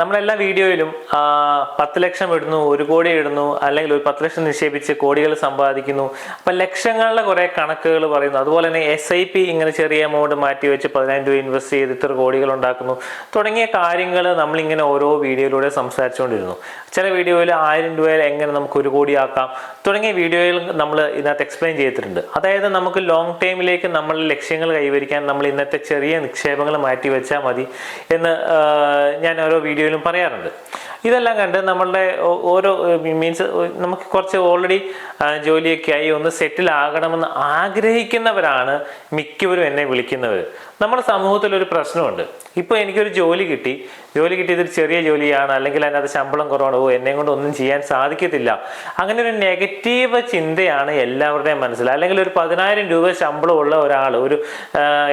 നമ്മളെല്ലാ വീഡിയോയിലും പത്ത് ലക്ഷം ഇടുന്നു ഒരു കോടി ഇടുന്നു അല്ലെങ്കിൽ ഒരു പത്ത് ലക്ഷം നിക്ഷേപിച്ച് കോടികൾ സമ്പാദിക്കുന്നു. അപ്പം ലക്ഷങ്ങളുടെ കുറേ കണക്കുകൾ പറയുന്നു. അതുപോലെ തന്നെ എസ് ഐ പി ഇങ്ങനെ ചെറിയ എമൗണ്ട് മാറ്റി വെച്ച് പതിനായിരം രൂപ ഇൻവെസ്റ്റ് ചെയ്ത് ഇത്ര കോടികൾ ഉണ്ടാക്കുന്നു. തുടങ്ങിയ കാര്യങ്ങൾ നമ്മളിങ്ങനെ ഓരോ വീഡിയോയിലൂടെ സംസാരിച്ചുകൊണ്ടിരുന്നു. ചില വീഡിയോയിൽ ആയിരം രൂപയിൽ എങ്ങനെ നമുക്ക് ഒരു കോടിയാക്കാം തുടങ്ങിയ വീഡിയോയിൽ നമ്മൾ ഇതിനകത്ത് എക്സ്പ്ലെയിൻ ചെയ്തിട്ടുണ്ട്. അതായത് നമുക്ക് ലോങ് ടൈമിലേക്ക് നമ്മൾ ലക്ഷ്യങ്ങൾ കൈവരിക്കാൻ നമ്മൾ ഇന്നത്തെ ചെറിയ നിക്ഷേപങ്ങൾ മാറ്റി വെച്ചാൽ മതി എന്ന് ഞാൻ ഓരോ വീഡിയോയിലും പറയാറുണ്ട്. ഇതെല്ലാം കണ്ട് നമ്മളുടെ ഓരോ മീൻസ് നമുക്ക് കുറച്ച് ഓൾറെഡി ജോലിയൊക്കെ ആയി ഒന്ന് സെറ്റിൽ ആകണമെന്ന് ആഗ്രഹിക്കുന്നവരാണ് മിക്കവരും എന്നെ വിളിക്കുന്നവർ നമ്മുടെ സമൂഹത്തിൽ ഒരു പ്രശ്നമുണ്ട്. ഇപ്പോൾ എനിക്കൊരു ജോലി കിട്ടി. ജോലി കിട്ടിയതൊരു ചെറിയ ജോലിയാണ്. അല്ലെങ്കിൽ അതിനകത്ത് ശമ്പളം കുറവാണ്. ഓ എന്നെ കൊണ്ട് ഒന്നും ചെയ്യാൻ സാധിക്കത്തില്ല. അങ്ങനെ ഒരു നെഗറ്റീവ് ചിന്തയാണ് എല്ലാവരുടെയും മനസ്സിൽ. അല്ലെങ്കിൽ ഒരു പതിനായിരം രൂപ ശമ്പളമുള്ള ഒരാൾ ഒരു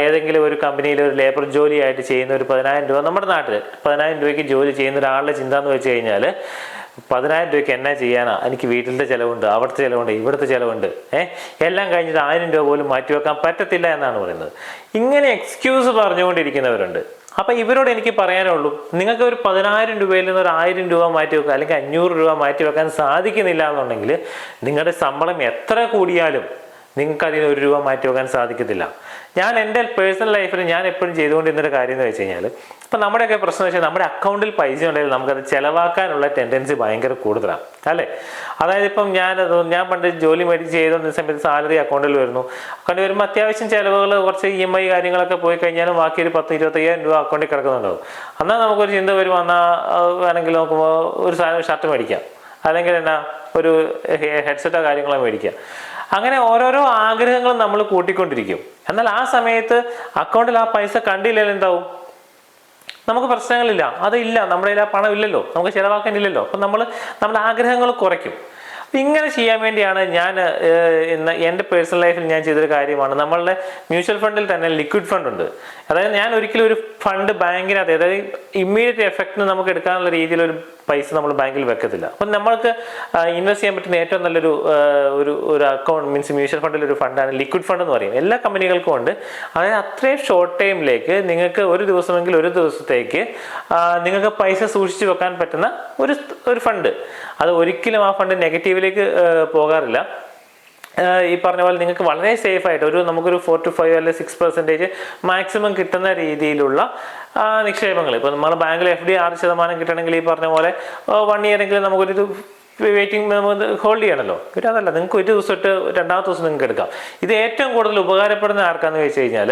ഏതെങ്കിലും ഒരു കമ്പനിയിൽ ഒരു ലേബർ ജോലിയായിട്ട് ചെയ്യുന്ന ഒരു പതിനായിരം രൂപ നമ്മുടെ നാട്ടിൽ പതിനായിരം രൂപയ്ക്ക് ജോലി ചെയ്യുന്ന ഒരാളുടെ ചിന്ത എന്ന് വെച്ച് കഴിഞ്ഞാൽ പതിനായിരം രൂപയ്ക്ക് എന്നാ ചെയ്യാനാ? എനിക്ക് വീട്ടിലത്തെ ചിലവുണ്ട് അവിടുത്തെ ചിലവുണ്ട് ഇവിടുത്തെ ചിലവുണ്ട്. ഏഹ് എല്ലാം കഴിഞ്ഞിട്ട് ആയിരം രൂപ പോലും മാറ്റിവെക്കാൻ പറ്റത്തില്ല എന്നാണ് പറയുന്നത്. ഇങ്ങനെ എക്സ്ക്യൂസ് പറഞ്ഞുകൊണ്ടിരിക്കുന്നവരുണ്ട്. അപ്പൊ ഇവരോട് എനിക്ക് പറയാനുള്ളൂ നിങ്ങൾക്ക് ഒരു പതിനായിരം രൂപയിൽ നിന്ന് ഒരു ആയിരം രൂപ മാറ്റി വെക്കുക അല്ലെങ്കിൽ അഞ്ഞൂറ് രൂപ മാറ്റി വെക്കാൻ സാധിക്കുന്നില്ല എന്നുണ്ടെങ്കിൽ നിങ്ങളുടെ ശമ്പളം എത്ര കൂടിയാലും നിങ്ങൾക്ക് അതിന് ഒരു രൂപ മാറ്റി വെക്കാൻ സാധിക്കത്തില്ല. ഞാൻ എന്റെ പേഴ്സണൽ ലൈഫിൽ ഞാൻ എപ്പോഴും ചെയ്തുകൊണ്ടിരുന്നൊരു കാര്യം എന്ന് വെച്ച് കഴിഞ്ഞാൽ ഇപ്പം നമ്മുടെയൊക്കെ പ്രശ്നം വെച്ചാൽ നമ്മുടെ അക്കൗണ്ടിൽ പൈസ ഉണ്ടെങ്കിൽ നമുക്കത് ചിലവാക്കാനുള്ള ടെൻഡൻസി ഭയങ്കര കൂടുതലാണ്. അല്ലേ? അതായത് ഇപ്പം ഞാൻ ഞാൻ പണ്ട് ജോലി മേടിച്ച് ചെയ്തുകൊണ്ടിരുന്ന സമയത്ത് സാലറി അക്കൗണ്ടിൽ വരുന്നു. അക്കൗണ്ടിൽ വരുമ്പോൾ അത്യാവശ്യം ചിലവുകൾ കുറച്ച് ഇ എം ഐ കാര്യങ്ങളൊക്കെ പോയി കഴിഞ്ഞാലും ബാക്കി ഒരു പത്ത് ഇരുപത്തയ്യായിരം രൂപ അക്കൗണ്ടിൽ കിടക്കുന്നുണ്ടാവും. എന്നാൽ നമുക്കൊരു ചിന്ത വരും എന്നാൽ വേണമെങ്കിൽ നോക്കുമ്പോൾ ഒരു സാധനം ഷർട്ട് മേടിക്കാം. അല്ലെങ്കിൽ എന്നാ ഒരു ഹെഡ്സെറ്റോ കാര്യങ്ങളോ മേടിക്കാം. അങ്ങനെ ഓരോരോ ആഗ്രഹങ്ങളും നമ്മൾ കൂട്ടിക്കൊണ്ടിരിക്കും. എന്നാൽ ആ സമയത്ത് അക്കൗണ്ടിൽ ആ പൈസ കണ്ടില്ലെങ്കിൽ എന്താവും? നമുക്ക് പ്രശ്നങ്ങളില്ല. അതില്ല നമ്മുടെ കയ്യിൽ ആ പണം ഇല്ലല്ലോ. നമുക്ക് ചിലവാക്കാൻ ഇല്ലല്ലോ. അപ്പം നമ്മൾ നമ്മുടെ ആഗ്രഹങ്ങൾ കുറയ്ക്കും. ഇങ്ങനെ ചെയ്യാൻ വേണ്ടിയാണ് ഞാൻ എന്റെ പേഴ്സണൽ ലൈഫിൽ ഞാൻ ചെയ്തൊരു കാര്യമാണ്. നമ്മളുടെ മ്യൂച്വൽ ഫണ്ടിൽ തന്നെ ലിക്വിഡ് ഫണ്ട് ഉണ്ട്. അതായത് ഞാൻ ഒരിക്കലും ഒരു ഫണ്ട് ബാങ്കിനകത്ത് അതായത് ഇമ്മീഡിയറ്റ് എഫക്റ്റിന് നമുക്ക് എടുക്കാനുള്ള രീതിയിൽ ഒരു പൈസ നമ്മൾ ബാങ്കിൽ വെക്കത്തില്ല. അപ്പം നമ്മൾക്ക് ഇൻവെസ്റ്റ് ചെയ്യാൻ പറ്റുന്ന ഏറ്റവും നല്ലൊരു ഒരു ഒരു അക്കൗണ്ട് മീൻസ് മ്യൂച്വൽ ഫണ്ടിൽ ഒരു ഫണ്ടാണ് ലിക്വിഡ് ഫണ്ട് എന്ന് പറയും. എല്ലാ കമ്പനികൾക്കും ഉണ്ട്. അതായത് അത്രയും ഷോർട്ട് ടൈമിലേക്ക് നിങ്ങൾക്ക് ഒരു ദിവസമെങ്കിൽ ഒരു ദിവസത്തേക്ക് നിങ്ങൾക്ക് പൈസ സൂക്ഷിച്ചു വെക്കാൻ പറ്റുന്ന ഒരു ഒരു ഫണ്ട് അത് ഒരിക്കലും ആ ഫണ്ട് നെഗറ്റീവിലേക്ക് പോകാറില്ല. ഈ പറഞ്ഞ പോലെ നിങ്ങൾക്ക് വളരെ സേഫ് ആയിട്ട് ഒരു നമുക്കൊരു ഫോർ ടു ഫൈവ് അല്ലെങ്കിൽ സിക്സ് പെർസെന്റേജ് മാക്സിമം കിട്ടുന്ന രീതിയിലുള്ള നിക്ഷേപങ്ങൾ. ഇപ്പോൾ നമ്മൾ ബാങ്കിൽ എഫ് ഡി ആറ് ശതമാനം കിട്ടണമെങ്കിൽ ഈ പറഞ്ഞ പോലെ വൺ ഇയർ എങ്കിലും നമുക്കൊരു വെയിറ്റിംഗ് നമുക്ക് ഹോൾഡ് ചെയ്യണമല്ലോ പിന്നെ അതല്ല നിങ്ങൾക്ക് ഒരു ദിവസം ഇട്ട് രണ്ടാമത്തെ ദിവസം നിങ്ങൾക്ക് എടുക്കാം. ഇത് ഏറ്റവും കൂടുതൽ ഉപകാരപ്പെടുന്ന ആർക്കാന്ന് വെച്ച് കഴിഞ്ഞാൽ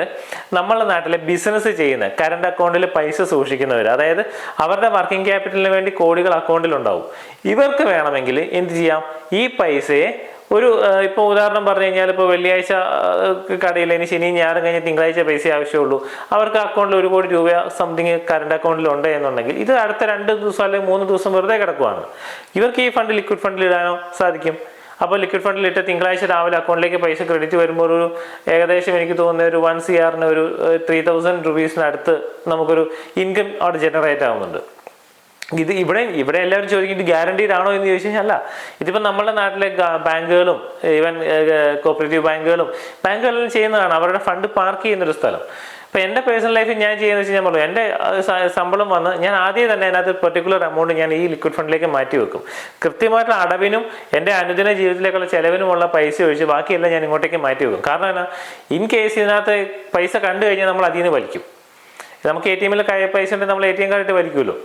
നമ്മളെ നാട്ടിലെ ബിസിനസ് ചെയ്യുന്ന കറണ്ട് അക്കൗണ്ടിൽ പൈസ സൂക്ഷിക്കുന്നവർ അതായത് അവരുടെ വർക്കിംഗ് ക്യാപിറ്റലിന് വേണ്ടി കോടികൾ അക്കൗണ്ടിൽ ഉണ്ടാവും. ഇവർക്ക് വേണമെങ്കിൽ എന്ത് ചെയ്യാം? ഈ പൈസയെ ഒരു ഇപ്പോൾ ഉദാഹരണം പറഞ്ഞു കഴിഞ്ഞാൽ ഇപ്പോൾ വെള്ളിയാഴ്ച കടയിൽ ഇനി ശനി ഞായറും കഴിഞ്ഞ് തിങ്കളാഴ്ച പൈസ ആവശ്യമുള്ളൂ. അവർക്ക് അക്കൗണ്ടിൽ ഒരു കോടി രൂപ സംതിങ് കറണ്ട് അക്കൗണ്ടിൽ ഉണ്ട് എന്നുണ്ടെങ്കിൽ ഇത് അടുത്ത രണ്ട് ദിവസം അല്ലെങ്കിൽ മൂന്ന് ദിവസം വെറുതെ കിടക്കുവാണ്. ഇവർക്ക് ഈ ഫണ്ട് ലിക്വിഡ് ഫണ്ടിൽ ഇടാനോ സാധിക്കും? അപ്പോൾ ലിക്വിഡ് ഫണ്ടിൽ ഇട്ട് തിങ്കളാഴ്ച രാവിലെ അക്കൗണ്ടിലേക്ക് പൈസ ക്രെഡിറ്റ് വരുമ്പോൾ ഒരു ഏകദേശം എനിക്ക് തോന്നുന്ന ഒരു വൺ സി ആറിന് ഒരു ത്രീ തൗസൻഡ് റുപ്പീസിനടുത്ത് നമുക്കൊരു ഇൻകം അവിടെ ജനറേറ്റ് ആവുന്നുണ്ട്. ഇത് ഇവിടെ ഇവിടെ എല്ലാവരും ചോദിക്കും ഇത് ഗ്യാരണ്ടീഡ് ആണോ എന്ന് ചോദിച്ചു കഴിഞ്ഞാൽ അല്ല. ഇതിപ്പോൾ നമ്മുടെ നാട്ടിലെ ബാങ്കുകളും ഈവൻ കോപ്പറേറ്റീവ് ബാങ്കുകളും ബാങ്കുകളിൽ ചെയ്യുന്നതാണ്. അവരുടെ ഫണ്ട് പാർക്ക് ചെയ്യുന്നൊരു സ്ഥലം. ഇപ്പം എന്റെ പേഴ്സണൽ ലൈഫിൽ ഞാൻ ചെയ്യുന്നത് വെച്ച് ഞാൻ പറഞ്ഞു എന്റെ ശമ്പളം വന്ന് ഞാൻ ആദ്യം തന്നെ അതിനകത്ത് പെർട്ടിക്കുലർ എമൗണ്ട് ഞാൻ ഈ ലിക്വിഡ് ഫണ്ടിലേക്ക് മാറ്റി വെക്കും. കൃത്യമായിട്ടുള്ള അടവിനും എന്റെ അനുദിന ജീവിതത്തിലേക്കുള്ള ചെലവിനുമുള്ള പൈസ ഒഴിച്ച് ബാക്കിയെല്ലാം ഞാൻ ഇങ്ങോട്ടേക്ക് മാറ്റി വെക്കും. കാരണം എന്നാ ഇൻ കേസ് ഇതിനകത്ത് പൈസ കണ്ടു കഴിഞ്ഞാൽ നമ്മൾ അതിൽ നിന്ന് വലിക്കും. നമുക്ക് എ ടി എമ്മിൽ പൈസ ഉണ്ടെങ്കിൽ നമ്മൾ എ ടി എം കാർഡിട്ട് വലിക്കുമല്ലോ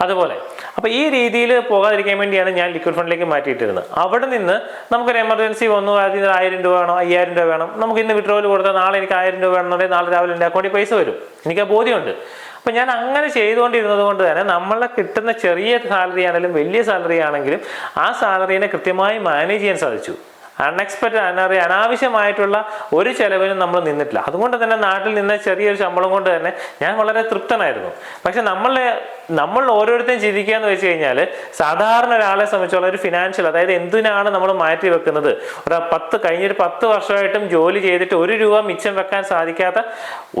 അതുപോലെ. അപ്പോൾ ഈ രീതിയിൽ പോകാതിരിക്കാൻ വേണ്ടിയാണ് ഞാൻ ലിക്വിഡ് ഫണ്ടിലേക്ക് മാറ്റിയിട്ടിരുന്നത്. അവിടെ നിന്ന് നമുക്കൊരു എമർജൻസി വന്നു അതിൽ നിന്ന് ആയിരം രൂപ വേണം? അയ്യായിരം രൂപ വേണം. നമുക്ക് ഇന്ന് വിഡ്രോവൽ കൊടുത്താൽ നാളെ എനിക്ക് ആയിരം രൂപ വേണമെന്നുണ്ടെങ്കിൽ നാളെ രാവിലെ എന്റെ അക്കൗണ്ടിൽ പൈസ വരും. എനിക്ക് ആ ബോധ്യമുണ്ട്. അപ്പം ഞാൻ അങ്ങനെ ചെയ്തുകൊണ്ടിരുന്നത് കൊണ്ട് തന്നെ നമ്മളെ കിട്ടുന്ന ചെറിയ സാലറി ആണെങ്കിലും വലിയ സാലറി ആണെങ്കിലും ആ സാലറീനെ കൃത്യമായി മാനേജ് ചെയ്യാൻ സാധിച്ചു. അൺഎക്സ്പെക്റ്റഡ് അനറി അനാവശ്യമായിട്ടുള്ള ഒരു ചെലവിനും നമ്മൾ നിന്നിട്ടില്ല. അതുകൊണ്ട് തന്നെ നാട്ടിൽ നിന്ന് ചെറിയൊരു ശമ്പളം കൊണ്ട് തന്നെ ഞാൻ വളരെ തൃപ്തനായിരുന്നു. പക്ഷെ നമ്മളെ നമ്മൾ ഓരോരുത്തരും ചിന്തിക്കുക എന്ന് വെച്ച് കഴിഞ്ഞാൽ സാധാരണ ഒരാളെ സംബന്ധിച്ചുള്ള ഒരു ഫിനാൻഷ്യൽ അതായത് എന്തിനാണ് നമ്മൾ മാറ്റി വെക്കുന്നത്? ഒരു പത്ത് കഴിഞ്ഞൊരു പത്ത് വർഷമായിട്ടും ജോലി ചെയ്തിട്ട് ഒരു രൂപ മിച്ചം വെക്കാൻ സാധിക്കാത്ത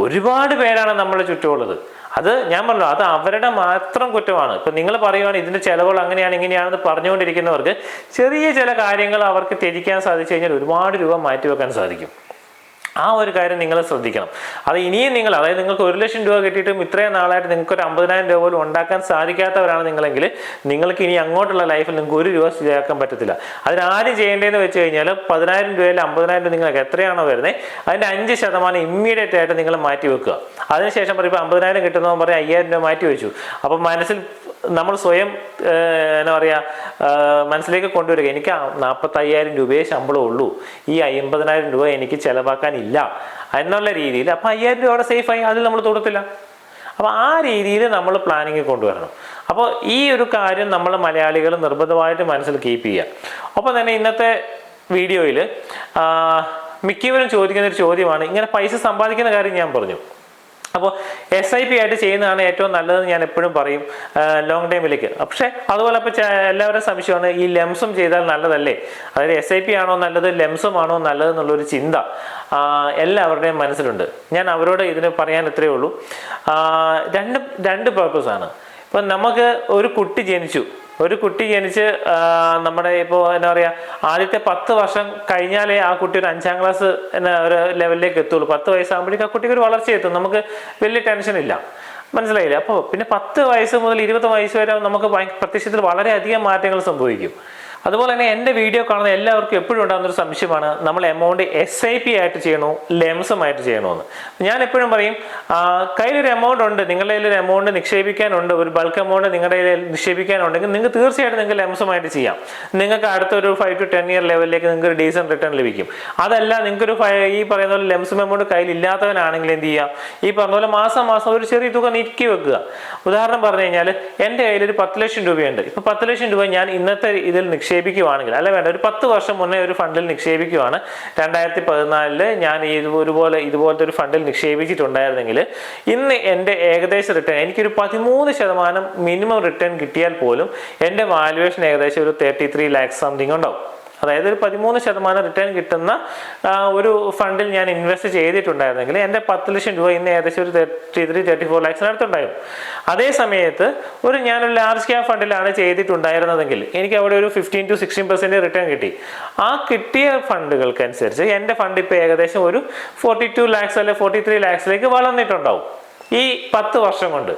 ഒരുപാട് പേരാണ് നമ്മുടെ ചുറ്റുമുള്ളത്. അത് ഞാൻ പറഞ്ഞു അത് അവരുടെ മാത്രം കുറ്റമാണ്. ഇപ്പൊ നിങ്ങൾ പറയുവാണ് ഇതിന്റെ ചെലവുകൾ അങ്ങനെയാണ് ഇങ്ങനെയാണെന്ന് പറഞ്ഞുകൊണ്ടിരിക്കുന്നവർക്ക് ചെറിയ ചില കാര്യങ്ങൾ അവർക്ക് ത്യജിക്കാൻ സാധിച്ചു കഴിഞ്ഞാൽ ഒരുപാട് രൂപ മാറ്റി വെക്കാൻ സാധിക്കും. ആ ഒരു കാര്യം നിങ്ങൾ ശ്രദ്ധിക്കണം. അത് ഇനിയും നിങ്ങൾ അതായത് നിങ്ങൾക്ക് ഒരു ലക്ഷം രൂപ കിട്ടിയിട്ടും ഇത്രയും നാളായിട്ട് നിങ്ങൾക്ക് ഒരു അമ്പതിനായിരം രൂപ പോലും ഉണ്ടാക്കാൻ സാധിക്കാത്തവരാണ് നിങ്ങളെങ്കിൽ നിങ്ങൾക്ക് ഇനി അങ്ങോട്ടുള്ള ലൈഫിൽ നിങ്ങൾക്ക് ഒരു രൂപ ശരിയാക്കാൻ പറ്റത്തില്ല. അതിനാര് ചെയ്യേണ്ടതെന്ന് വെച്ച് കഴിഞ്ഞാൽ പതിനായിരം രൂപയിൽ അമ്പതിനായിരം രൂപ നിങ്ങൾക്ക് എത്രയാണോ വരുന്നത് അതിന്റെ അഞ്ച് ശതമാനം ഇമ്മീഡിയറ്റ് ആയിട്ട് നിങ്ങൾ മാറ്റി വെക്കുക. അതിനുശേഷം പറയും ഇപ്പോൾ അമ്പതിനായിരം കിട്ടുന്നവൻ പറയും അയ്യായിരം രൂപ മാറ്റി വെച്ചു. അപ്പം മനസ്സിൽ നമ്മൾ സ്വയം എന്നാ പറയുക മനസ്സിലേക്ക് കൊണ്ടുവരിക. എനിക്ക് നാൽപ്പത്തി അയ്യായിരം രൂപയെ ശമ്പളം ഉള്ളൂ. ഈ അമ്പതിനായിരം രൂപ എനിക്ക് ചിലവാക്കാനില്ല എന്നുള്ള രീതിയിൽ അപ്പം അയ്യായിരം രൂപ അവിടെ സേഫായി അതിൽ നമ്മൾ തൊടത്തില്ല. അപ്പോൾ ആ രീതിയിൽ നമ്മൾ പ്ലാനിങ് കൊണ്ടുവരണം. അപ്പോൾ ഈ ഒരു കാര്യം നമ്മൾ മലയാളികൾ നിർബന്ധമായിട്ട് മനസ്സിൽ കീപ്പ് ചെയ്യുക. ഒപ്പം തന്നെ ഇന്നത്തെ വീഡിയോയിൽ മിക്കവരും ചോദിക്കുന്ന ഒരു ചോദ്യമാണ് ഇങ്ങനെ പൈസ സമ്പാദിക്കുന്ന കാര്യം ഞാൻ പറഞ്ഞു. അപ്പോൾ എസ് ഐ പി ആയിട്ട് ചെയ്യുന്നതാണ് ഏറ്റവും നല്ലതെന്ന് ഞാൻ എപ്പോഴും പറയും ലോങ് ടൈമിലേക്ക് പക്ഷേ അതുപോലെ ഇപ്പോൾ എല്ലാവരും സംശയമാണ് ഈ ലെംസും ചെയ്താൽ നല്ലതല്ലേ? അതായത് എസ് ഐ പി ആണോ നല്ലത് ലെംസും ആണോ നല്ലത് എന്നുള്ളൊരു ചിന്ത എല്ലാവരുടെയും മനസ്സിലുണ്ട്. ഞാൻ അവരോട് ഇതിന് പറയാൻ ഇത്രയേ ഉള്ളൂ. രണ്ട് രണ്ട് ആണ്. ഇപ്പം നമുക്ക് ഒരു കുട്ടി ജനിച്ചു. ഒരു കുട്ടി ജനിച്ച് നമ്മുടെ ഇപ്പോൾ എന്താ പറയുക ആദ്യത്തെ പത്ത് വർഷം കഴിഞ്ഞാലേ ആ കുട്ടി ഒരു അഞ്ചാം ക്ലാസ് എന്ന ഒരു ലെവലിലേക്ക് എത്തുള്ളൂ. പത്ത് വയസ്സാകുമ്പോഴേക്കും ആ കുട്ടിക്ക് ഒരു വളർച്ച എത്തും. നമുക്ക് വലിയ ടെൻഷൻ ഇല്ല. മനസ്സിലായില്ലേ? അപ്പോൾ പിന്നെ പത്ത് വയസ്സ് മുതൽ ഇരുപത് വയസ്സ് വരെ നമുക്ക് പ്രത്യക്ഷത്തിൽ വളരെയധികം മാറ്റങ്ങൾ സംഭവിക്കും. അതുപോലെ തന്നെ എന്റെ വീഡിയോ കാണുന്ന എല്ലാവർക്കും എപ്പോഴും ഉണ്ടാകുന്ന ഒരു സംശയമാണ് നമ്മൾ എമൗണ്ട് എസ് ഐ പി ആയിട്ട് ചെയ്യണോ ലെംസുമായിട്ട് ചെയ്യണമെന്ന് ഞാൻ എപ്പോഴും പറയും കയ്യിലൊരു എമൗണ്ട് ഉണ്ട് നിങ്ങളുടെ കയ്യിൽ ഒരു എമൗണ്ട് നിക്ഷേപിക്കാനുണ്ട് ഒരു ബൾക്ക് എമൗണ്ട് നിങ്ങളുടെ കയ്യിൽ നിക്ഷേപിക്കാനുണ്ടെങ്കിൽ നിങ്ങൾക്ക് തീർച്ചയായിട്ടും നിങ്ങൾക്ക് ലെംസുമായിട്ട് ചെയ്യാം. നിങ്ങൾക്ക് അടുത്തൊരു ഫൈവ് ടു ടെൻ ഇയർ ലെവലിലേക്ക് നിങ്ങൾക്ക് ഒരു ഡീസൻ റിട്ടേൺ ലഭിക്കും. അതല്ല നിങ്ങൾക്കൊരു ഈ പറയുന്ന പോലെ ലെംസും എമൗണ്ട് കയ്യിൽ ഇല്ലാത്തവനാണെങ്കിൽ എന്ത് ചെയ്യുക ഈ പറഞ്ഞ പോലെ മാസം മാസം ഒരു ചെറിയ തുക നീക്കി വെക്കുക. ഉദാഹരണം പറഞ്ഞു കഴിഞ്ഞാൽ എന്റെ കയ്യിൽ ഒരു പത്ത് ലക്ഷം രൂപയുണ്ട്. ഇപ്പൊ പത്ത് ലക്ഷം രൂപ ഞാൻ ഇന്നത്തെ ഇതിൽ നിക്ഷേപിക്കുവാണെങ്കിൽ അല്ല വേണ്ട ഒരു പത്ത് വർഷം മുന്നേ ഒരു ഫണ്ടിൽ നിക്ഷേപിക്കുവാണ്. രണ്ടായിരത്തി പതിനാലിൽ ഞാൻ ഈ ഇതുപോലെ ഇതുപോലത്തെ ഒരു ഫണ്ടിൽ നിക്ഷേപിച്ചിട്ടുണ്ടായിരുന്നെങ്കിൽ ഇന്ന് എന്റെ ഏകദേശം റിട്ടേൺ എനിക്കൊരു പതിമൂന്ന് ശതമാനം മിനിമം റിട്ടേൺ കിട്ടിയാൽ പോലും എന്റെ വാല്യുവേഷൻ ഏകദേശം ഒരു തേർട്ടി ത്രീ ലാക്സ് സംതിങ് ഉണ്ടാവും. അതായത് ഒരു പതിമൂന്ന് ശതമാനം റിട്ടേൺ കിട്ടുന്ന ഒരു ഫണ്ടിൽ ഞാൻ ഇൻവെസ്റ്റ് ചെയ്തിട്ടുണ്ടായിരുന്നെങ്കിൽ എന്റെ പത്ത് ലക്ഷം രൂപ ഇന്ന് ഏകദേശം ഒരു തേർട്ടി ത്രീ തേർട്ടി ഫോർ ലാക്സിന് അടുത്തുണ്ടായും അതേ സമയത്ത് ഒരു ഞാൻ ഞാനൊരു ലാർജ് ക്യാപ് ഫണ്ടിലാണ് ചെയ്തിട്ടുണ്ടായിരുന്നതെങ്കിൽ എനിക്ക് അവിടെ ഒരു fifteen to sixteen percent return കിട്ടി. ആ കിട്ടിയ ഫണ്ടുകൾക്കനുസരിച്ച് എന്റെ ഫണ്ട് ഇപ്പോൾ ഏകദേശം ഒരു ഫോർട്ടി ടു ലാക്സ് അല്ലെ ഫോർട്ടി ത്രീ ലാക്സിലേക്ക് വളർന്നിട്ടുണ്ടാവും. ഈ പത്ത് വർഷം കൊണ്ട്.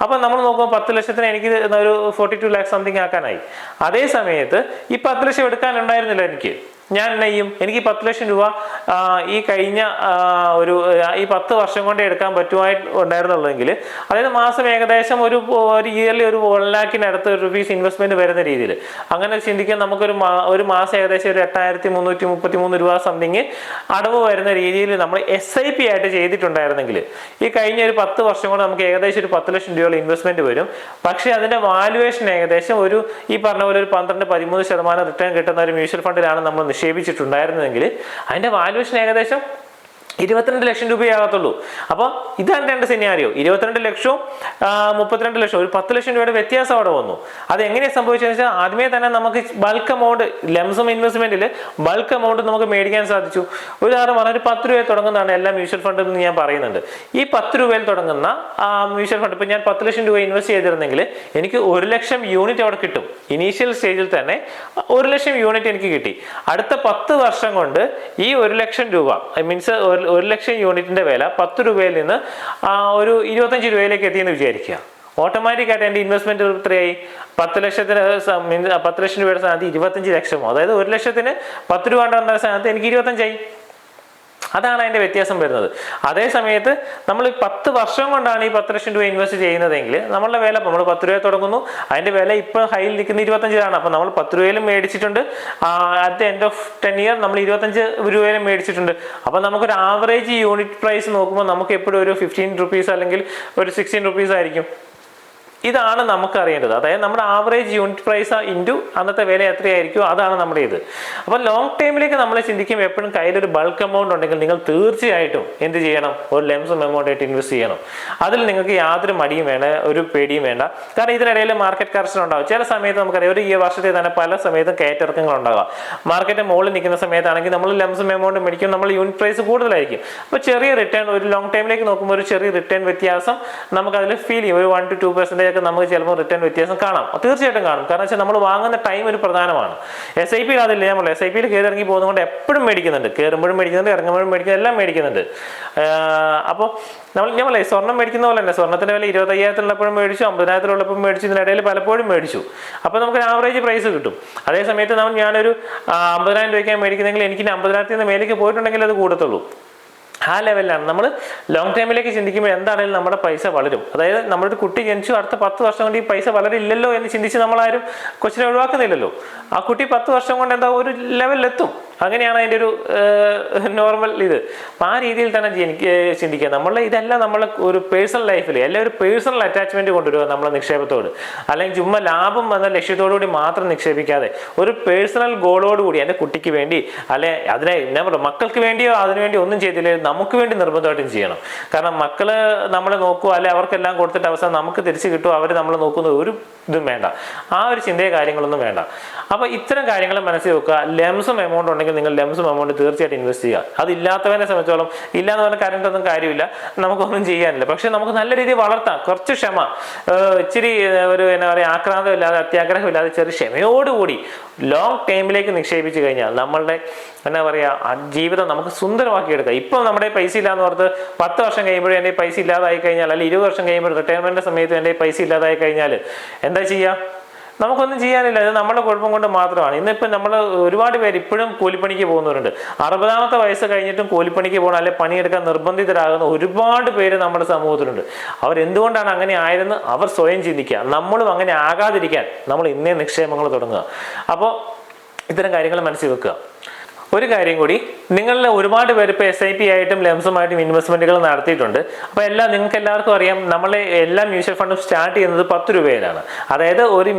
അപ്പം നമ്മൾ നോക്കുമ്പോൾ പത്ത് ലക്ഷത്തിന് എനിക്ക് ഒരു ഫോർട്ടി ടു ലാക്സ് സംതിങ് ആക്കാനായി. അതേ സമയത്ത് ഈ പത്ത് ലക്ഷം എടുക്കാനുണ്ടായിരുന്നില്ല എനിക്ക്. ഞാൻ നെയ്യും എനിക്ക് പത്ത് ലക്ഷം രൂപ ഈ കഴിഞ്ഞ ഒരു ഈ പത്ത് വർഷം കൊണ്ട് എടുക്കാൻ പറ്റുമായി ഉണ്ടായിരുന്നുള്ളെങ്കിൽ അതായത് മാസം ഏകദേശം ഒരു ഒരു ഇയർലി ഒരു വൺ ലാഖിനടുത്ത് റുപ്പീസ് ഇൻവെസ്റ്റ്മെന്റ് വരുന്ന രീതിയിൽ. അങ്ങനെ ചിന്തിക്കാൻ നമുക്കൊരു ഒരു മാസം ഏകദേശം ഒരു എട്ടായിരത്തി മുന്നൂറ്റി മുപ്പത്തി മൂന്ന് രൂപ സംതിങ് അടവ് വരുന്ന രീതിയിൽ നമ്മൾ എസ് ഐ പി ആയിട്ട് ചെയ്തിട്ടുണ്ടായിരുന്നെങ്കിൽ ഈ കഴിഞ്ഞ ഒരു പത്ത് വർഷം കൊണ്ട് നമുക്ക് ഏകദേശം ഒരു പത്ത് ലക്ഷം രൂപയുള്ള ഇൻവെസ്റ്റ്മെന്റ് വരും. പക്ഷേ അതിന്റെ വാല്യുവേഷൻ ഏകദേശം ഒരു ഈ പറഞ്ഞ പോലെ ഒരു പന്ത്രണ്ട് പതിമൂന്ന് ശതമാനം റിട്ടേൺ കിട്ടുന്ന ഒരു മ്യൂച്വൽ ഫണ്ടിലാണ് നമ്മൾ നിക്ഷേപിച്ചിട്ടുണ്ടായിരുന്നതെങ്കിൽ അതിന്റെ വാല്യുവേഷൻ ഏകദേശം ഇരുപത്തിരണ്ട് ലക്ഷം രൂപയാകത്തുള്ളൂ. അപ്പോൾ ഇതാണ് രണ്ട് സിനാരിയോ ഇരുപത്തിരണ്ട് ലക്ഷവും മുപ്പത്തിരണ്ട് ലക്ഷം ഒരു പത്ത് ലക്ഷം രൂപയുടെ വ്യത്യാസം അവിടെ വന്നു. അത് എങ്ങനെയാണ് സംഭവിച്ചതെന്ന് വെച്ചാൽ ആദ്യമേ തന്നെ നമുക്ക് ബൾക്ക് എമൗണ്ട് ലംസം ഇൻവെസ്റ്റ്മെന്റിൽ ബൾക്ക് എമൗണ്ട് നമുക്ക് മേടിക്കാൻ സാധിച്ചു. ഉദാഹരണം പറഞ്ഞാൽ ഒരു പത്ത് രൂപയിൽ തുടങ്ങുന്നതാണ് എല്ലാ മ്യൂച്വൽ ഫണ്ടും എന്ന് ഞാൻ പറയുന്നുണ്ട്. ഈ പത്ത് രൂപയിൽ തുടങ്ങുന്ന മ്യൂച്വൽ ഫണ്ട് ഇപ്പം ഞാൻ പത്ത് ലക്ഷം രൂപ ഇൻവെസ്റ്റ് ചെയ്തിരുന്നെങ്കിൽ എനിക്ക് ഒരു ലക്ഷം യൂണിറ്റ് അവിടെ കിട്ടും. ഇനീഷ്യൽ സ്റ്റേജിൽ തന്നെ ഒരു ലക്ഷം യൂണിറ്റ് എനിക്ക് കിട്ടി. അടുത്ത പത്ത് വർഷം കൊണ്ട് ഈ ഒരു ലക്ഷം രൂപ മീൻസ് ഒരു ലക്ഷം യൂണിറ്റിന്റെ വില പത്ത് രൂപയിൽ നിന്ന് ഒരു ഇരുപത്തഞ്ച് രൂപയിലേക്ക് എത്തിയെന്ന് വിചാരിക്കുക. ഓട്ടോമാറ്റിക് ആയിട്ട് എന്റെ ഇൻവെസ്റ്റ്മെന്റ് എത്രയായി? പത്ത് ലക്ഷത്തിന് മീൻസ് പത്ത് ലക്ഷം രൂപയുടെ സ്ഥാനത്ത് ഇരുപത്തഞ്ച് ലക്ഷമോ അതായത് ഒരു ലക്ഷത്തിന് പത്ത് രൂപ ഉണ്ടാകുന്ന സ്ഥാനത്ത് എനിക്ക് ഇരുപത്തഞ്ചായി. അതാണ് അതിന്റെ വ്യത്യാസം വരുന്നത്. അതേ സമയത്ത് നമ്മൾ പത്ത് വർഷം കൊണ്ടാണ് ഈ പത്ത് ലക്ഷം രൂപ ഇൻവെസ്റ്റ് ചെയ്യുന്നതെങ്കിൽ നമ്മളുടെ വില നമ്മൾ പത്ത് രൂപ തുടങ്ങുന്നു. അതിന്റെ വില ഇപ്പോൾ ഹൈയിൽ നിൽക്കുന്ന ഇരുപത്തഞ്ചിലാണ് അപ്പോൾ നമ്മൾ പത്ത് രൂപയിലും മേടിച്ചിട്ടുണ്ട്. At the end of ten year നമ്മൾ ഇരുപത്തഞ്ച് രൂപയിലും മേടിച്ചിട്ടുണ്ട്. അപ്പോൾ നമുക്കൊരു ആവറേജ് യൂണിറ്റ് പ്രൈസ് നോക്കുമ്പോൾ നമുക്ക് എപ്പോഴും ഒരു ഫിഫ്റ്റീൻ റുപ്പീസ് അല്ലെങ്കിൽ ഒരു സിക്സ്റ്റീൻ റുപ്പീസ് ആയിരിക്കും. ഇതാണ് നമുക്ക് അറിയേണ്ടത് അതായത് നമ്മുടെ ആവറേജ് യൂണിറ്റ് പ്രൈസ് ഇന്റു അന്നത്തെ വില എത്രയായിരിക്കും അതാണ് നമ്മുടെ ഇത്. അപ്പോൾ ലോങ് ടൈമിലേക്ക് നമ്മൾ ചിന്തിക്കും എപ്പോഴും കയ്യിലൊരു ബൾക്ക് എമൗണ്ട് ഉണ്ടെങ്കിൽ നിങ്ങൾ തീർച്ചയായിട്ടും എന്ത് ചെയ്യണം? ഒരു ലെംസം എമൗണ്ട് ആയിട്ട് ഇൻവെസ്റ്റ് ചെയ്യണം. അതിൽ നിങ്ങൾക്ക് യാതൊരു മടിയും വേണ്ട ഒരു പേടിയും വേണ്ട. കാരണം ഇതിനിടയിൽ മാർക്കറ്റ് കറക്ഷൻ ഉണ്ടാവും. ചില സമയത്ത് നമുക്കറിയാം ഒരു ഈ വർഷത്തെ തന്നെ പല സമയത്തും കയറ്റിറക്കങ്ങൾ ഉണ്ടാകാം. മാർക്കറ്റ് മുകളിൽ നിൽക്കുന്ന സമയത്താണെങ്കിൽ നമ്മൾ ലെംസം എമൗണ്ട് മേടിക്കും നമ്മൾ യൂണിറ്റ് പ്രൈസ് കൂടുതലായിരിക്കും. അപ്പോൾ ചെറിയ റിട്ടേൺ ഒരു ലോങ് ടൈമിലേക്ക് നോക്കുമ്പോൾ ഒരു ചെറിയ റിട്ടേൺ വ്യത്യാസം നമുക്ക് അതിൽ ഫീൽ ചെയ്യും. ഒരു വൺ ടു ടു പെർസെന്റേജ് ഒക്കെ നമുക്ക് ചിലപ്പോൾ റിട്ടേൺ വ്യത്യാസം കാണാം. തീർച്ചയായിട്ടും കാണും. കാരണം വെച്ചാൽ നമ്മൾ വാങ്ങുന്ന ടൈം ഒരു പ്രധാനമാണ്. എസ് ഐ പിയിൽ അതില്ല നമ്മൾ എസ് ഐ പിയിൽ കയറി ഇറങ്ങി പോകുന്നതുകൊണ്ട് എപ്പോഴും മേടിക്കുന്നുണ്ട്. കയറുമ്പോഴും മേടിക്കുന്നുണ്ട് ഇറങ്ങുമ്പോഴും മേടിക്കുന്നത് എല്ലാം മേടിക്കുന്നുണ്ട്. അപ്പോൾ നമ്മൾ ഞാൻ പറയാം സ്വർണം മേടിക്കുന്ന പോലെ തന്നെ സ്വർണത്തിന്റെ വില ഇരുപത്തയ്യായിരത്തിലുള്ളപ്പോഴും മേടിച്ചു അമ്പതിനായിരത്തിലുള്ളപ്പോൾ മേടിച്ചു ഇതിനിടയിൽ പലപ്പോഴും മേടിച്ചു. അപ്പോൾ നമുക്ക് ആവറേജ് പ്രൈസ് കിട്ടും. അതേ സമയത്ത് നമ്മൾ ഞാനൊരു അമ്പതിനായിരം രൂപയ്ക്കാണ് മേടിക്കുന്നെങ്കിൽ എനിക്ക് അമ്പതിനായിരത്തിൽ നിന്ന് മേലേക്ക് പോയിട്ടുണ്ടെങ്കിൽ അത് കൂടത്തുള്ളൂ. ആ ലെവലിലാണ്. നമ്മൾ ലോങ് ടൈമിലേക്ക് ചിന്തിക്കുമ്പോൾ എന്താണെങ്കിലും നമ്മുടെ പൈസ വളരും. അതായത് നമ്മളൊരു കുട്ടി ജനിച്ചു അടുത്ത പത്ത് വർഷം കൊണ്ട് ഈ പൈസ വളരില്ലല്ലോ എന്ന് ചിന്തിച്ച് നമ്മളാരും കൊച്ചിനെ ഒഴിവാക്കുന്നില്ലല്ലോ. ആ കുട്ടി പത്ത് വർഷം കൊണ്ട് എന്താ ഒരു ലെവലിലെത്തും. അങ്ങനെയാണ് അതിന്റെ ഒരു നോർമൽ ഇത്. അപ്പം ആ രീതിയിൽ തന്നെ ചിന്തിക്കുക. നമ്മളെ ഇതെല്ലാം നമ്മളെ ഒരു പേഴ്സണൽ ലൈഫിൽ എല്ലാം ഒരു പേഴ്സണൽ അറ്റാച്ച്മെന്റ് കൊണ്ടുവരിക നമ്മളെ നിക്ഷേപത്തോട്. അല്ലെങ്കിൽ ചുമ്മാ ലാഭം എന്ന ലക്ഷ്യത്തോടു കൂടി മാത്രം നിക്ഷേപിക്കാതെ ഒരു പേഴ്സണൽ ഗോളോടുകൂടി എന്റെ കുട്ടിക്ക് വേണ്ടി അല്ലെ അതിനെ ഞാൻ മക്കൾക്ക് വേണ്ടിയോ അതിനുവേണ്ടി ഒന്നും ചെയ്തില്ലെങ്കിൽ നമുക്ക് വേണ്ടി നിർബന്ധമായിട്ടും ചെയ്യണം. കാരണം മക്കൾ നമ്മളെ നോക്കുക അല്ലെ അവർക്കെല്ലാം കൊടുത്തിട്ട് അവസാനം നമുക്ക് തിരിച്ചു കിട്ടുമോ അവർ നമ്മളെ നോക്കുന്ന ഒരു ഇതും വേണ്ട. ആ ഒരു ചിന്തയെ കാര്യങ്ങളൊന്നും വേണ്ട. അപ്പോൾ ഇത്തരം കാര്യങ്ങൾ മനസ്സിൽ വെക്കുക. ലംസും എമൗണ്ട് ഉണ്ടെങ്കിൽ നിങ്ങൾ ലംസും എമൗണ്ട് തീർച്ചയായിട്ടും ഇൻവെസ്റ്റ് ചെയ്യുക. അതില്ലാത്തവനെ സംബന്ധിച്ചോളം ഇല്ലാന്ന് പറഞ്ഞ കാര്യങ്ങളൊന്നും കാര്യമില്ല. നമുക്കൊന്നും ചെയ്യാനില്ല. പക്ഷെ നമുക്ക് നല്ല രീതിയിൽ വളർത്താം. കുറച്ച് ക്ഷമ. ഇച്ചിരി ഒരു എന്താ പറയുക ആക്രാന്തമില്ലാതെ അത്യാഗ്രഹമില്ലാതെ ചെറിയ ക്ഷമയോടുകൂടി ലോങ് ടൈമിലേക്ക് നിക്ഷേപിച്ചു കഴിഞ്ഞാൽ നമ്മളുടെ എന്താ പറയുക ജീവിതം നമുക്ക് സുന്ദരമാക്കി സുന്ദരമാക്കിയെടുക്കാം. ഇപ്പം നമ്മുടെ പൈസ ഇല്ലാന്ന് ഓർത്ത് പത്ത് വർഷം കഴിയുമ്പോഴും എന്റെ പൈസ ഇല്ലാതായി കഴിഞ്ഞാൽ അല്ലെങ്കിൽ ഇരുപത് വർഷം കഴിയുമ്പോൾ റിട്ടയർമെന്റ് സമയത്ത് എന്റെ പൈസ ഇല്ലാതായി കഴിഞ്ഞാൽ എന്താ ചെയ്യുക നമുക്കൊന്നും ചെയ്യാനില്ല. ഇത് നമ്മുടെ കുഴപ്പം കൊണ്ട് മാത്രമാണ്. ഇന്നിപ്പോൾ നമ്മൾ ഒരുപാട് പേര് ഇപ്പോഴും കൂലിപ്പണിക്ക് പോകുന്നവരുണ്ട്. അറുപതാമത്തെ വയസ്സ് കഴിഞ്ഞിട്ടും കൂലിപ്പണിക്ക് പോകണം അല്ലെങ്കിൽ പണിയെടുക്കാൻ നിർബന്ധിതരാകുന്ന ഒരുപാട് പേര് നമ്മുടെ സമൂഹത്തിലുണ്ട്. അവരെന്തുകൊണ്ടാണ് അങ്ങനെ ആയതെന്ന് അവർ സ്വയം ചിന്തിക്കുക. നമ്മളും അങ്ങനെ ആകാതിരിക്കാൻ നമ്മൾ ഇന്നേ നിക്ഷേപങ്ങൾ തുടങ്ങുക. അപ്പോൾ ഇത്തരം കാര്യങ്ങൾ മനസ്സിൽ വെക്കുക. ഒരു കാര്യം കൂടി നിങ്ങളിൽ ഒരുപാട് പേര് ഇപ്പോൾ എസ് ഐ പി ആയിട്ടും ലംസമായിട്ടും ഇൻവെസ്റ്റ്മെന്റുകൾ നടത്തിയിട്ടുണ്ട്. അപ്പോൾ എല്ലാം നിങ്ങൾക്ക് എല്ലാവർക്കും അറിയാം നമ്മളെ എല്ലാ മ്യൂച്വൽ ഫണ്ടും സ്റ്റാർട്ട് ചെയ്യുന്നത് പത്ത് രൂപയിലാണ്. അതായത് ഒരു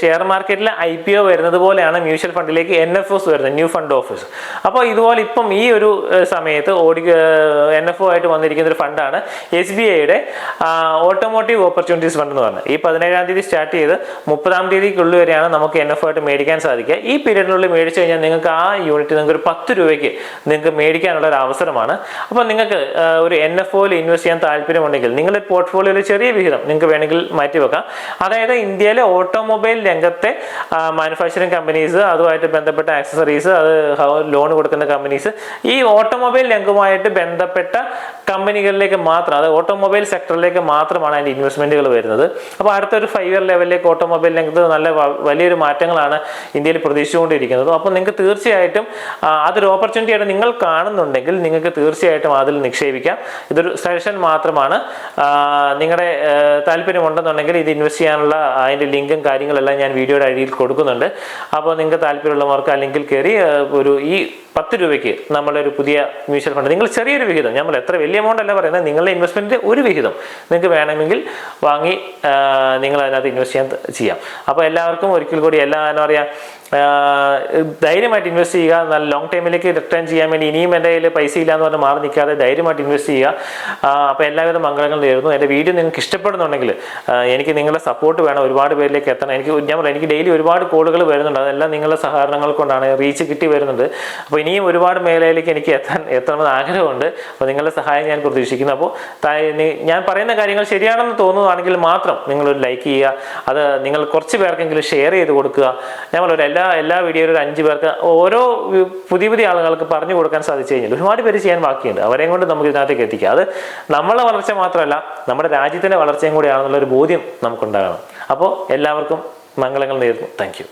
ഷെയർ മാർക്കറ്റിലെ ഐ പി ഒ വരുന്നത് പോലെയാണ് മ്യൂച്വൽ ഫണ്ടിലേക്ക് എൻ എഫ് ഒസ് വരുന്നത് ന്യൂ ഫണ്ട് ഓഫീസ് അപ്പോൾ ഇതുപോലെ ഇപ്പം ഈ ഒരു സമയത്ത് ഓടി എൻ എഫ് ഒ ആയിട്ട് വന്നിരിക്കുന്ന ഒരു ഫണ്ടാണ് എസ് ബി ഐയുടെ ഓട്ടോമോട്ടീവ് ഓപ്പർച്യൂണിറ്റീസ് ഫണ്ട് എന്ന് പറഞ്ഞത്. ഈ പതിനേഴാം തീയതി സ്റ്റാർട്ട് ചെയ്ത് മുപ്പതാം തീയതിക്കുള്ളിൽ വരെയാണ് നമുക്ക് എൻ എഫ് ആയിട്ട് മേടിക്കാൻ സാധിക്കുക. ഈ പീരീഡിനുള്ളിൽ മേടിച്ചു കഴിഞ്ഞാൽ നിങ്ങൾക്ക് ആ യൂണിറ്റ് നിങ്ങൾക്ക് പത്ത് രൂപയ്ക്ക് നിങ്ങൾക്ക് മേടിക്കാനുള്ള ഒരു അവസരമാണ്. അപ്പോൾ നിങ്ങൾക്ക് ഒരു എൻ എഫ് ഒയിൽ ഇൻവെസ്റ്റ് ചെയ്യാൻ താല്പര്യമുണ്ടെങ്കിൽ നിങ്ങളുടെ പോർട്ട്ഫോളിയോയിൽ ചെറിയ വിഹിതം നിങ്ങൾക്ക് വേണമെങ്കിൽ മാറ്റിവെക്കാം. അതായത് ഇന്ത്യയിലെ ഓട്ടോമൊബൈൽ രംഗത്തെ മാനുഫാക്ചറിങ് കമ്പനീസ് അതുമായിട്ട് ബന്ധപ്പെട്ട ആക്സസറീസ് അത് ലോൺ കൊടുക്കുന്ന കമ്പനീസ് ഈ ഓട്ടോമൊബൈൽ രംഗവുമായിട്ട് ബന്ധപ്പെട്ട കമ്പനികളിലേക്ക് മാത്രം അത് ഓട്ടോമൊബൈൽ സെക്ടറിലേക്ക് മാത്രമാണ് അതിന്റെ ഇൻവെസ്റ്റ്മെന്റുകൾ വരുന്നത്. അപ്പോൾ അടുത്തൊരു ഫൈവ് ഇയർ ലെവലിലേക്ക് ഓട്ടോമൊബൈൽ രംഗത്ത് നല്ല വലിയൊരു മാറ്റങ്ങളാണ് ഇന്ത്യയിൽ പ്രതീക്ഷിച്ചുകൊണ്ടിരിക്കുന്നത്. അപ്പോൾ നിങ്ങൾക്ക് തീർച്ചയായിട്ടും അതൊരു ഓപ്പർച്യൂണിറ്റി ആയിട്ട് നിങ്ങൾ കാണുന്നുണ്ടെങ്കിൽ നിങ്ങൾക്ക് തീർച്ചയായിട്ടും അതിൽ നിക്ഷേപിക്കാം. ഇതൊരു സജഷൻ മാത്രമാണ്. നിങ്ങളുടെ താല്പര്യമുണ്ടെന്നുണ്ടെങ്കിൽ ഇത് ഇൻവെസ്റ്റ് ചെയ്യാനുള്ള അതിന്റെ ലിങ്കും കാര്യങ്ങളെല്ലാം ഞാൻ വീഡിയോയുടെ അടിയിൽ കൊടുക്കുന്നുണ്ട്. അപ്പോൾ നിങ്ങൾക്ക് താല്പര്യമുള്ളവർക്ക് ആ ലിങ്കിൽ കയറി ഒരു ഈ പത്ത് രൂപയ്ക്ക് നമ്മളൊരു പുതിയ മ്യൂച്വൽ ഫണ്ട് നിങ്ങൾ ചെറിയൊരു വിഹിതം. നമ്മൾ എത്ര വലിയ എമൗണ്ട് അല്ല പറയുന്നത്. നിങ്ങളുടെ ഇൻവെസ്റ്റ്മെന്റ് ഒരു വിഹിതം നിങ്ങൾക്ക് വേണമെങ്കിൽ വാങ്ങി നിങ്ങൾ അതിനകത്ത് ഇൻവെസ്റ്റ് ചെയ്യാൻ ചെയ്യാം. അപ്പോൾ എല്ലാവർക്കും ഒരിക്കൽ കൂടി എല്ലാ എന്താ പറയുക ധൈര്യമായിട്ട് ഇൻവെസ്റ്റ് ചെയ്യുക. നല്ല ലോങ് ടൈമിലേക്ക് റിട്ടേൺ ചെയ്യാൻ വേണ്ടി ഇനിയും എന്റെ കയ്യിൽ പൈസ ഇല്ല എന്ന് പറഞ്ഞ് മാറി നിൽക്കാതെ ധൈര്യമായിട്ട് ഇൻവെസ്റ്റ് ചെയ്യുക. അപ്പോൾ എല്ലാവിധ മംഗളങ്ങൾ നേരുന്നു. എന്റെ വീഡിയോ നിങ്ങൾക്ക് ഇഷ്ടപ്പെടുന്നുണ്ടെങ്കിൽ എനിക്ക് നിങ്ങളുടെ സപ്പോർട്ട് വേണം. ഒരുപാട് പേരിലേക്ക് എത്തണം. എനിക്ക് ഞാൻ പറയാം എനിക്ക് ഡെയിലി ഒരുപാട് കോളുകൾ വരുന്നുണ്ട്. അതെല്ലാം നിങ്ങളുടെ സഹകരണങ്ങൾ കൊണ്ടാണ്. റീച്ച് കിട്ടി വരുന്നുണ്ട്. അപ്പോൾ ഇനിയും ഒരുപാട് മേഖലയിലേക്ക് എനിക്ക് എത്താൻ എത്തണമെന്ന് ആഗ്രഹമുണ്ട്. അപ്പോൾ നിങ്ങളുടെ സഹായം ഞാൻ പ്രതീക്ഷിക്കുന്നു. അപ്പോൾ ഞാൻ പറയുന്ന കാര്യങ്ങൾ ശരിയാണെന്ന് തോന്നുകയാണെങ്കിൽ മാത്രം നിങ്ങളൊരു ലൈക്ക് ചെയ്യുക. അത് നിങ്ങൾ കുറച്ച് പേർക്കെങ്കിലും ഷെയർ ചെയ്ത് കൊടുക്കുക. ഒരു എല്ലാ എല്ലാ വീഡിയോയിലും ഒരു അഞ്ച് പേർക്ക് ഓരോ പുതിയ പുതിയ ആളുകൾക്ക് പറഞ്ഞു കൊടുക്കാൻ സാധിച്ചു കഴിഞ്ഞാൽ ഒരുപാട് പേര് ചെയ്യാൻ ബാക്കിയുണ്ട്. അവരെയും കൊണ്ട് നമുക്ക് ഇതിനകത്തേക്ക് എത്തിക്കുക അത് നമ്മളെ വളർച്ച മാത്രമല്ല നമ്മുടെ രാജ്യത്തിന്റെ വളർച്ചയും കൂടിയാണെന്നുള്ളൊരു ബോധ്യം നമുക്കുണ്ടാകണം. അപ്പോൾ എല്ലാവർക്കും മംഗളങ്ങൾ നേരുന്നു. താങ്ക്